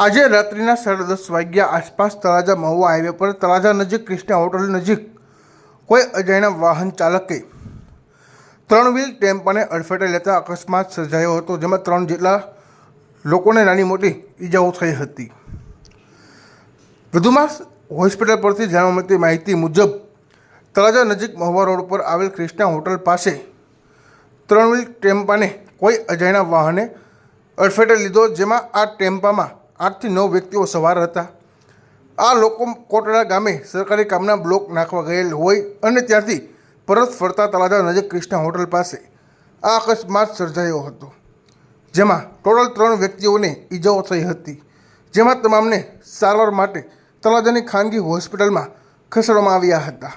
આજે રાત્રિના સાડા દસ વાગ્યા આસપાસ તળાજા મહુવા હાઈવે પર તળાજા નજીક ક્રિષ્ના હોટલ નજીક કોઈ અજાણ્યા વાહન ચાલકે ત્રણ વ્હીલ ટેમ્પાને અડફેટે લેતા અકસ્માત સર્જાયો હતો, જેમાં ત્રણ જેટલા લોકોને નાની મોટી ઈજાઓ થઈ હતી. વધુમાં હોસ્પિટલ પરથી જાણવા મળતી માહિતી મુજબ, તળાજા નજીક મહુવા રોડ પર આવેલ ક્રિષ્ના હોટલ પાસે ત્રણ વ્હીલ ટેમ્પાને કોઈ અજાણ્યા વાહને અડફેટે લીધો, જેમાં આ ટેમ્પામાં આઠથી નવ વ્યક્તિઓ સવાર હતા. આ લોકો કોટડા ગામે સરકારી કામના બ્લોક નાખવા ગયેલ હોય અને ત્યાંથી પરત ફરતા તળાજા નજીક ક્રિષ્ના હોટલ પાસે આ અકસ્માત સર્જાયો હતો. જેમાં ટોટલ ત્રણ વ્યક્તિઓને ઈજાઓ થઈ હતી. જેમાં તમામને સારવાર માટે તળાજાની ખાનગી હોસ્પિટલમાં ખસેડવામાં આવ્યા હતા.